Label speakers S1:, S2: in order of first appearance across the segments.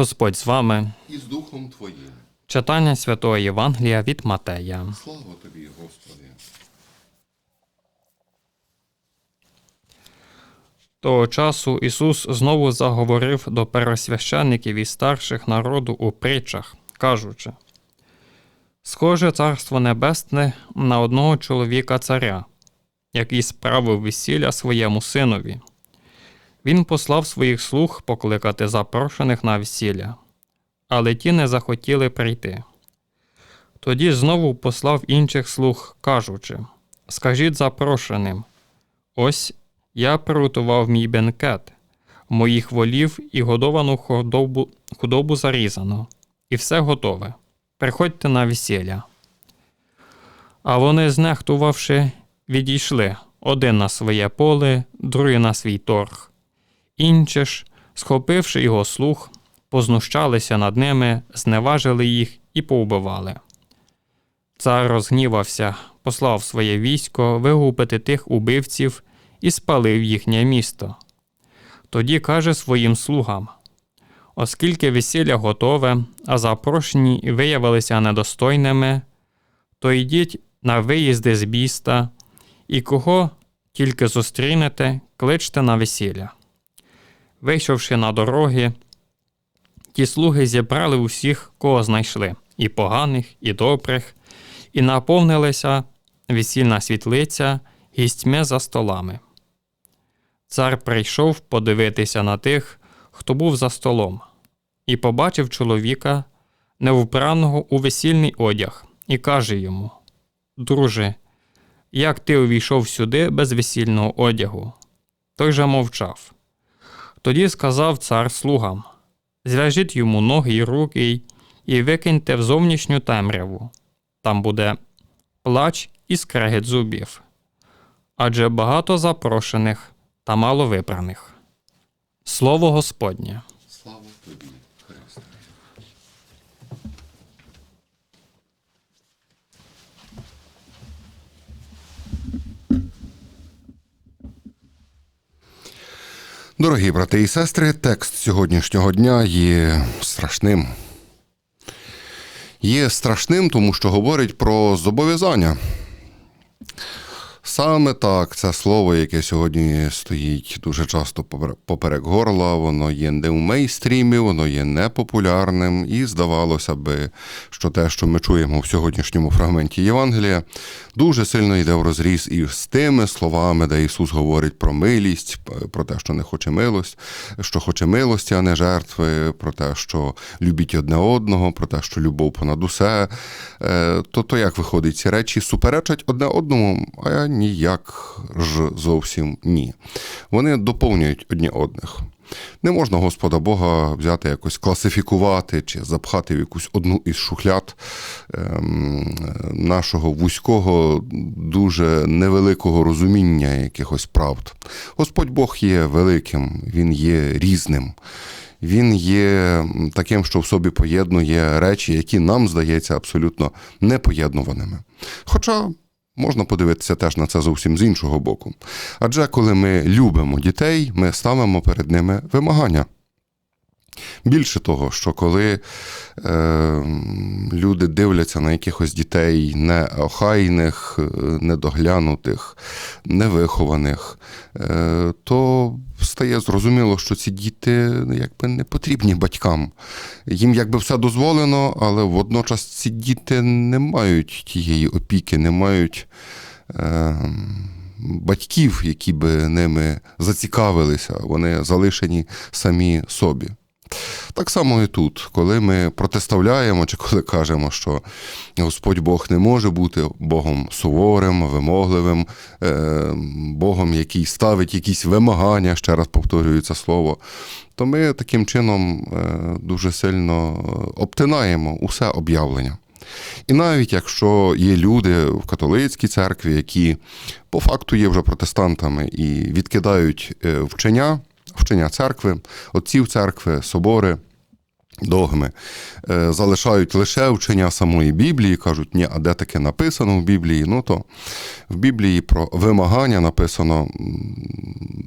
S1: Господь з вами.
S2: і з Духом Твоїм.
S1: Читання Святого Євангелія від Матея.
S2: Слава тобі, Господи.
S1: Того часу Ісус знову заговорив до первосвященників і старших народу у притчах, кажучи: Схоже царство небесне на одного чоловіка царя, який справив весілля своєму синові. Він послав своїх слуг покликати запрошених на весілля, але ті не захотіли прийти. Тоді знову послав інших слуг, кажучи: Скажіть запрошеним, ось я приготував мій бенкет, моїх волів і годовану худобу, худобу зарізано, і все готове. Приходьте на весілля. А вони, знехтувавши, відійшли один на своє поле, другий на свій торг. Інші ж, схопивши його слух, познущалися над ними, зневажили їх і повбивали. Цар розгнівався, послав своє військо вигубити тих убивців і спалив їхнє місто. Тоді каже своїм слугам: Оскільки весілля готове, а запрошені виявилися недостойними, то йдіть на виїзди з міста, і кого тільки зустрінете, кличте на весілля. Вийшовши на дороги, ті слуги зібрали усіх, кого знайшли, і поганих, і добрих, і наповнилися весільна світлиця гістьми за столами. Цар прийшов подивитися на тих, хто був за столом, і побачив чоловіка, невбраного у весільний одяг, і каже йому: Друже, як ти увійшов сюди без весільного одягу? Той же мовчав. Тоді сказав цар слугам: Зв'яжіть йому ноги й руки і викиньте в зовнішню темряву. Там буде плач і скрегіт зубів. Адже багато запрошених та мало вибраних. Слово Господнє.
S2: Слава тобі, Дорогі брати і сестри, текст сьогоднішнього дня є страшним. Є страшним, тому що говорить про зобов'язання. Саме так, це слово, яке сьогодні стоїть дуже часто попер- поперек горла, воно є не в мейстрімі, воно є непопулярним, і здавалося би, що те, що ми чуємо в сьогоднішньому фрагменті Євангелія, дуже сильно йде в розріз із тими словами, де Ісус говорить про милість, про те, що не хоче милость, що хоче милості, а не жертви, про те, що любіть одне одного, про те, що любов понад усе. Е, То, то як виходить, ці речі? Суперечать одне одному, а ніяк ж зовсім ні. Вони доповнюють одні одних. Не можна Господа Бога взяти якось класифікувати чи запхати в якусь одну із шухляд ем, нашого вузького, дуже невеликого розуміння якихось правд. Господь Бог є великим, Він є різним. Він є таким, що в собі поєднує речі, які нам здається абсолютно непоєднуваними. Хоча можна подивитися теж на це зовсім з іншого боку. Адже коли ми любимо дітей, ми ставимо перед ними вимагання. Більше того, що коли е, люди дивляться на якихось дітей неохайних, е, недоглянутих, невихованих, е, то стає зрозуміло, що ці діти якби не потрібні батькам. Їм якби все дозволено, але водночас ці діти не мають тієї опіки, не мають. Е, Батьків, які би ними зацікавилися, вони залишені самі собі. Так само і тут, коли ми протиставляємо, чи коли кажемо, що Господь Бог не може бути Богом суворим, вимогливим, е, Богом, який ставить якісь вимагання, ще раз повторюю це слово, то ми таким чином е, дуже сильно обтинаємо усе об'явлення. І навіть якщо є люди в католицькій церкві, які по факту є вже протестантами і відкидають е, вчення, вчення церкви, отців церкви, собори, догми, е, залишають лише вчення самої Біблії, кажуть, ні, а де таке написано в Біблії? Ну то в Біблії про вимагання написано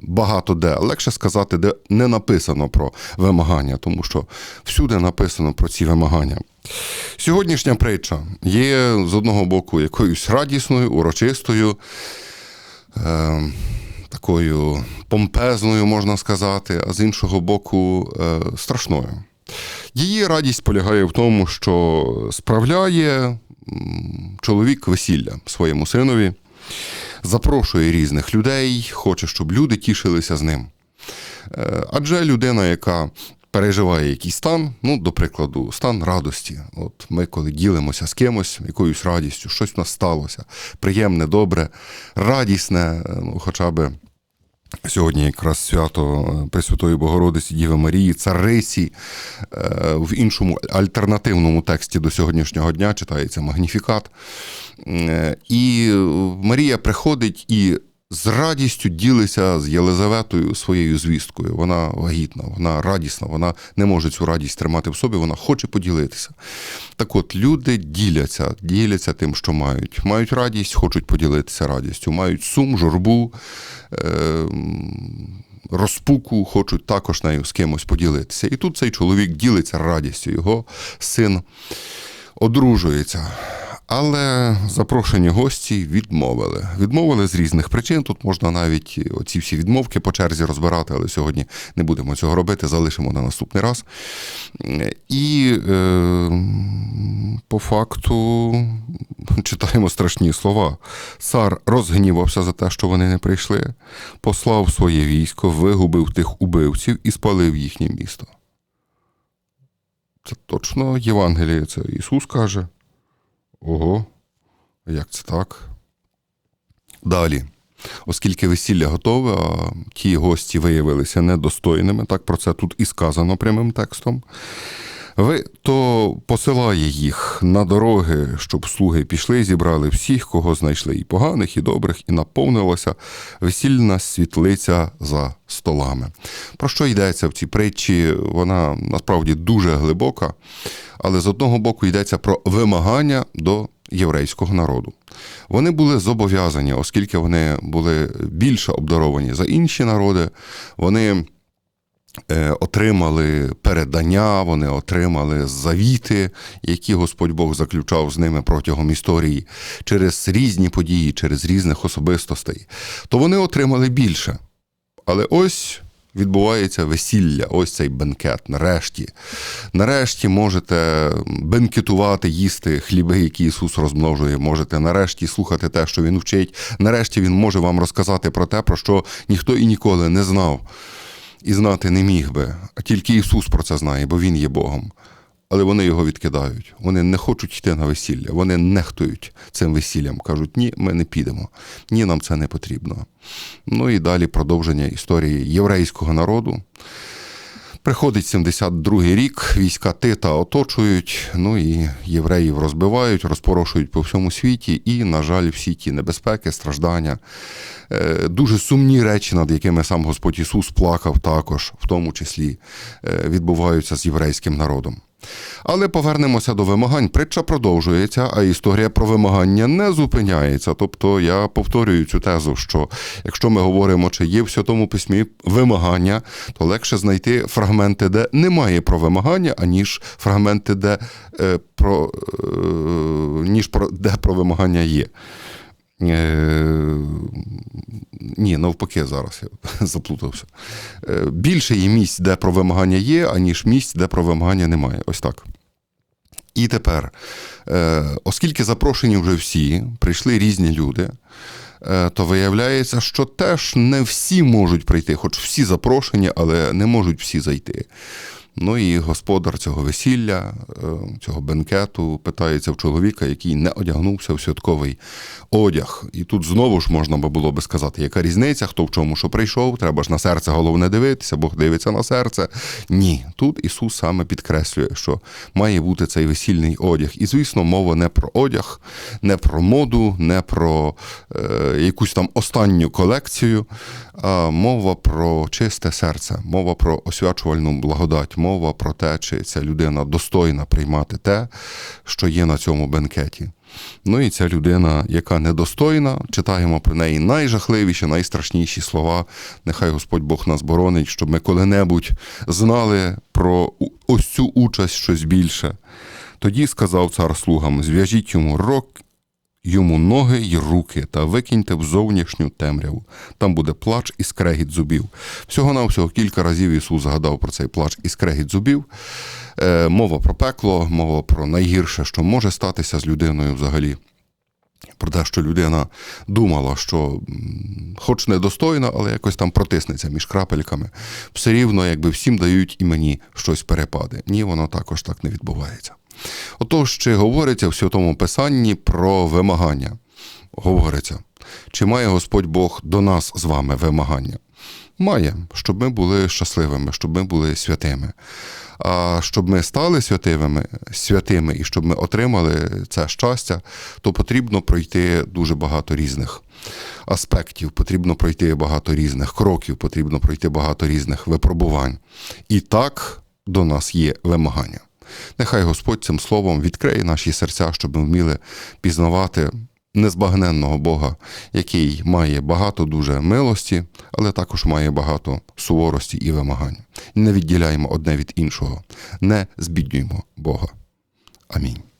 S2: багато де. Легше сказати, де не написано про вимагання, тому що всюди написано про ці вимагання. Сьогоднішня притча є з одного боку якоюсь радісною, урочистою, е, такою помпезною, можна сказати, а з іншого боку, е, страшною. Її радість полягає в тому, що справляє чоловік весілля своєму синові, запрошує різних людей, хоче, щоб люди тішилися з ним. Е, Адже людина, яка переживає якийсь стан, ну, до прикладу, стан радості. От ми, коли ділимося з кимось, якоюсь радістю, щось в нас сталося, приємне, добре, радісне, е, ну, хоча би. Сьогодні якраз свято е, Пресвятої Богородиці Діви Марії, Цариці. Е, В іншому альтернативному тексті до сьогоднішнього дня читається Магніфікат. Е, І Марія приходить і з радістю ділиться з Єлизаветою своєю звісткою. Вона вагітна, вона радісна, вона не може цю радість тримати в собі, вона хоче поділитися. Так от, люди діляться, діляться тим, що мають. Мають радість, хочуть поділитися радістю, мають сум, журбу, е, розпуку, хочуть також нею з кимось поділитися. І тут цей чоловік ділиться радістю, його син одружується. Але запрошені гості відмовили. Відмовили з різних причин. Тут можна навіть оці всі відмовки по черзі розбирати, але сьогодні не будемо цього робити, залишимо на наступний раз. І е, по факту читаємо страшні слова. Цар розгнівався за те, що вони не прийшли, послав своє військо, вигубив тих убивців і спалив їхнє місто. Це точно Євангеліє, це Ісус каже. Ого, як це так? Далі. Оскільки весілля готове, а ті гості виявилися недостойними, так про це тут і сказано прямим текстом. Ви то посилає їх на дороги, щоб слуги пішли, зібрали всіх, кого знайшли, і поганих, і добрих, і наповнилася весільна світлиця за столами. Про що йдеться в цій притчі? Вона насправді дуже глибока, але з одного боку йдеться про вимагання до єврейського народу. Вони були зобов'язані, оскільки вони були більше обдаровані за інші народи, вони отримали передання, вони отримали завіти, які Господь Бог заключав з ними протягом історії через різні події, через різних особистостей, то вони отримали більше. Але ось відбувається весілля, ось цей бенкет. Нарешті. Нарешті можете бенкетувати, їсти хліби, які Ісус розмножує. Можете нарешті слухати те, що Він вчить. Нарешті Він може вам розказати про те, про що ніхто і ніколи не знав і знати не міг би. А тільки Ісус про це знає, бо Він є Богом. Але вони його відкидають. Вони не хочуть йти на весілля, вони нехтують цим весіллям. Кажуть, ні, ми не підемо, ні, нам це не потрібно. Ну і далі продовження історії єврейського народу. Приходить 72-й рік, війська Тита оточують, ну і євреїв розбивають, розпорошують по всьому світі, і, на жаль, всі ті небезпеки, страждання, е, дуже сумні речі, над якими сам Господь Ісус плакав також, в тому числі, е, відбуваються з єврейським народом. Але повернемося до вимагань. Притча продовжується, а історія про вимагання не зупиняється. Тобто я повторюю цю тезу, що якщо ми говоримо, чи є в Святому письмі вимагання, то легше знайти фрагменти, де немає про вимагання, аніж фрагменти, де е, про е, ніж про де про вимагання є. Е, ні, навпаки, зараз я заплутався. Е, Більше є місць, де про вимагання є, аніж місць, де про вимагання немає. Ось так. І тепер, е, оскільки запрошені вже всі, прийшли різні люди, е, то виявляється, що теж не всі можуть прийти, хоч всі запрошені, але не можуть всі зайти. Ну і господар цього весілля, е, цього бенкету, питається в чоловіка, який не одягнувся в святковий одяг. І тут знову ж можна було би сказати, яка різниця, хто в чому що прийшов, треба ж на серце головне дивитися, Бог дивиться на серце. Ні, тут Ісус саме підкреслює, що має бути цей весільний одяг. І, звісно, мова не про одяг, не про моду, не про е, якусь там останню колекцію, а мова про чисте серце, мова про освячувальну благодать мова про те, чи ця людина достойна приймати те, що є на цьому бенкеті. Ну і ця людина, яка недостойна, читаємо про неї найжахливіші, найстрашніші слова. Нехай Господь Бог нас боронить, щоб ми коли-небудь знали про ось цю участь щось більше. Тоді сказав цар слугам: зв'яжіть йому рок, йому ноги й руки та викиньте в зовнішню темряву. Там буде плач і скрегіт зубів. Всього навсього кілька разів Ісус згадав про цей плач і скрегіт зубів. Е, мова про пекло, мова про найгірше, що може статися з людиною взагалі. Про те, що людина думала, що хоч недостойна, але якось там протиснеться між крапельками. Все рівно, якби всім дають і мені щось перепаде. Ні, воно також так не відбувається. Отож, чи говориться в Святому Писанні про вимагання? Говориться, чи має Господь Бог до нас з вами вимагання? Має, щоб ми були щасливими, щоб ми були святими. А щоб ми стали святими, святими і щоб ми отримали це щастя, то потрібно пройти дуже багато різних аспектів, потрібно пройти багато різних кроків, потрібно пройти багато різних випробувань. І так до нас є вимагання. Нехай Господь цим словом відкриє наші серця, щоб ми вміли пізнавати незбагненного Бога, який має багато дуже милості, але також має багато суворості і вимагань. Не відділяємо одне від іншого, не збіднюємо Бога. Амінь.